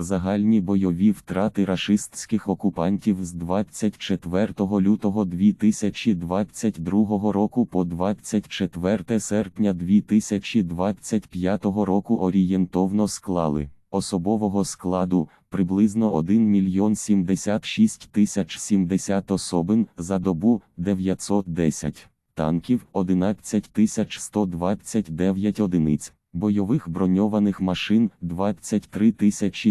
Загальні бойові втрати рашистських окупантів з 24 лютого 2022 року по 24 серпня 2025 року орієнтовно склали особового складу приблизно 1 мільйон 76 тисяч 70 особин за добу 910 танків 11 тисяч 129 одиниць, бойових броньованих машин 23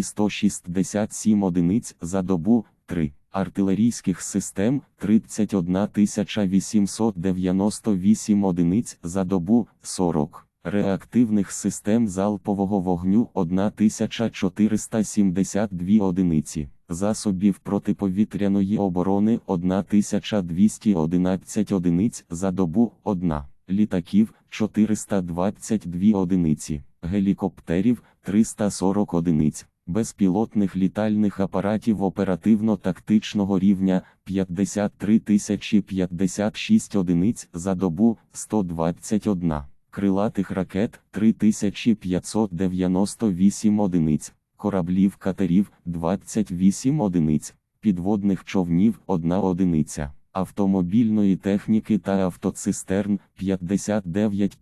167 одиниць за добу 3, артилерійських систем 31 898 одиниць за добу 40. Реактивних систем залпового вогню 1472 одиниці, засобів протиповітряної оборони 1211 одиниць за добу 1, літаків 422 одиниці, гелікоптерів 340 одиниць, безпілотних літальних апаратів оперативно-тактичного рівня 53 056 одиниць за добу 121 крилатих ракет 3598 одиниць, кораблів катерів 28 одиниць, підводних човнів 1 одиниця, автомобільної техніки та автоцистерн 59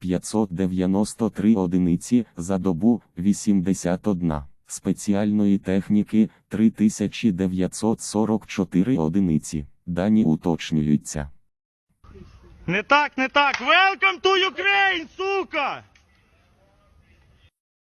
593 одиниці за добу 81. Спеціальної техніки 3944 одиниці. Дані уточнюються. Не так, не так. Welcome to Ukraine, сука!